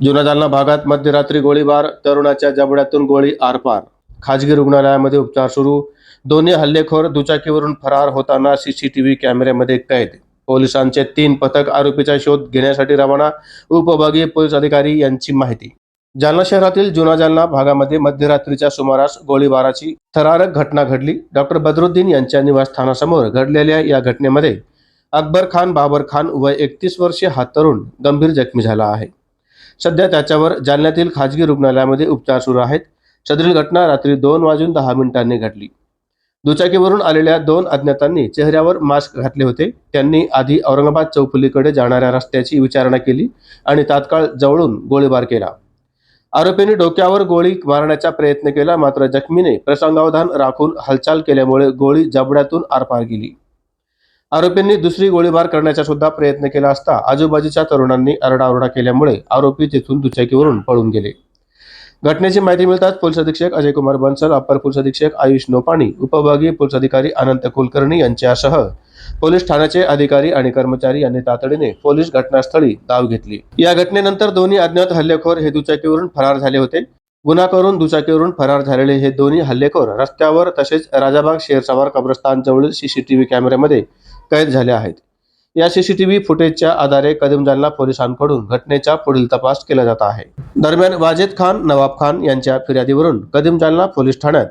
जुना जालना भागात मध्यरात्री गोळीबार तरुणाच्या जबड्यातून गोळी आरपार. खाजगी रुग्णालयामध्ये उपचार सुरू. दोन्ही हल्लेखोर दुचाकीवरून फरार होताना सीसीटीव्ही कॅमेऱ्यामध्ये कैद. पोलिसांचे तीन पथक आरोपीचा शोध घेण्यासाठी रवाना. उपविभागीय पोलीस अधिकारी यांची माहिती. जालना शहरातील जुना जालना भागामध्ये मध्यरात्रीच्या सुमारास गोळीबाराची थरारक घटना घडली. डॉक्टर बदरुद्दीन यांच्या निवासस्थानासमोर घडलेल्या या घटनेमध्ये अकबर खान बाबर खान वय एकतीस वर्षीय हा तरुण गंभीर जखमी झाला आहे. सध्या त्याच्यावर जालन्यातील खाजगी रुग्णालयामध्ये उपचार सुरू आहेत. सदरील घटना रात्री दोन वाजून दहा मिनिटांनी घडली. दुचाकीवरून आलेल्या दोन अज्ञातांनी चेहऱ्यावर मास्क घातले होते. त्यांनी आधी औरंगाबाद चौफुलीकडे जाणाऱ्या रस्त्याची विचारणा केली आणि तात्काळ जवळून गोळीबार केला. आरोपींनी डोक्यावर गोळी मारण्याचा प्रयत्न केला मात्र जखमीने प्रसंगावधान राखून हालचाल केल्यामुळे गोळी जबड्यातून आरपार गेली. आरोपींनी दुसरी गोळीबार करण्याचा सुद्धा प्रयत्न केला असता आजूबाजूच्या तरुणांनी आरडाओरडा केल्यामुळे आरोपी तिथून दुचाकीवरून पळून गेले. घटनेची माहिती मिळताच पोलीस अधीक्षक अजय कुमार बन्सल अप्पर पोलीस अधीक्षक आयुष नोपाणी उपविभागीय पोलीस अधिकारी अनंत कुलकर्णी यांच्यासह पोलीस ठाण्याचे अधिकारी आणि कर्मचारी यांनी तातडीने पोलीस घटनास्थळी धाव घेतली. या घटनेनंतर दोन्ही अज्ञात हल्लेखोर हे दुचाकीवरून फरार झाले होते. गुन्हा करून दुचाकीवरून फरार झालेले हे दोन्ही हल्लेखोर रस्त्यावर तसेच राजाबाग शेरसवार कब्रस्तान जवळील सीसीटीव्ही कॅमेऱ्यामध्ये कैद झाले आहेत. या सीसीटीव्ही फुटेजच्या आधारे कदम जालना पोलिसांकडून घटनेचा पुढील तपास केला जात आहे. दरम्यान वाजेद खान नवाब खान यांच्या फिर्यादीवरून कदम जालना पोलीस ठाण्यात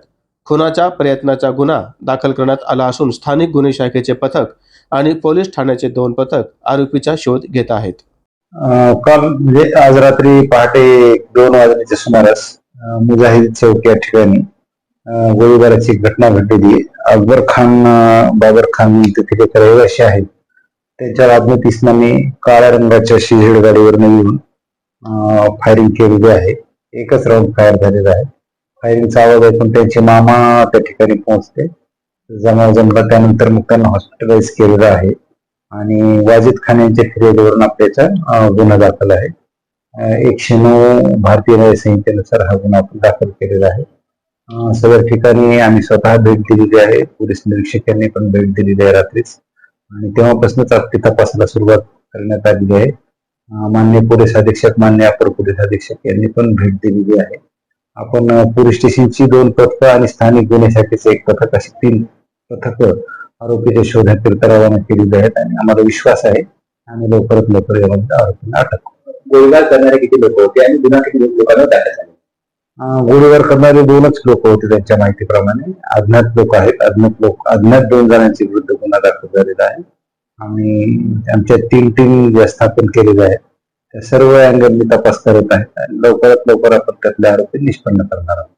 खुनाच्या प्रयत्नाचा गुन्हा दाखल करण्यात आला असून स्थानिक गुन्हे शाखेचे पथक आणि पोलीस ठाण्याचे दोन पथक आरोपीचा शोध घेत आहेत. काल म्हणजे आज रात्री पहाटे दोन वाजण्याच्या सुमारास मुजाहिद चौक या ठिकाणी गोळीबाराची घटना घडलेली अकबर खान बाबर खान तिथे ते रहिवासी आहेत. त्यांच्या अज्ञात इस्माने काळ्या रंगाच्या शिझेड गाडीवरनं येऊन फायरिंग केलेली आहे. एकच राऊंड फायर झालेला आहे. फायरिंगचा आवाज ऐकून त्यांचे मामा त्या ठिकाणी पोहोचते जमा जमला त्यानंतर मग त्यांना हॉस्पिटलाइज केलेलं आहे. आणि वाजिद खान यांच्या फिर्यादीवरून आपल्याचा गुन्हा दाखल आहे. एकशे नऊ भारतीय न्याय संहितेनुसार हा गुन्हा आपण दाखल केलेला आहे. सर्व ठिकाणी आम्ही स्वतः भेट दिलेली आहे. पोलीस निरीक्षक यांनी पण भेट दिलेली आहे रात्रीच. आणि तेव्हापासूनच आपली तपासाला सुरुवात करण्यात आलेली आहे. मान्य पोलीस अधीक्षक मान्य अपर पोलीस अधीक्षक यांनी पण भेट दिलेली आहे. आपण पोलीस स्टेशनची दोन पथक आणि स्थानिक गुन्हे शाखेचे एक पथक अशी तीन पथक आरोपीच्या शोधाकरिता रवाना केलेली आहेत आणि आम्हाला विश्वास आहे. आणि लवकरात लवकर यामध्ये आरोपींना अटक गोळीबार करणारे किती लोक होते आणि गुन्हा किती लोकांना दाखल झाले? गोळीबार करणारे दोनच लोक होते त्यांच्या माहितीप्रमाणे. अज्ञात लोक आहेत अज्ञात लोक अज्ञात दोन जणांच्या विरुद्ध गुन्हा दाखल झालेला आहे. आणि आमच्या तीन टीम जे स्थापन केलेल्या आहेत त्या सर्व अँगलनी तपास करत आहेत. आणि लवकरात लवकर आपण त्यातले आरोपी निष्पन्न करणार आहोत.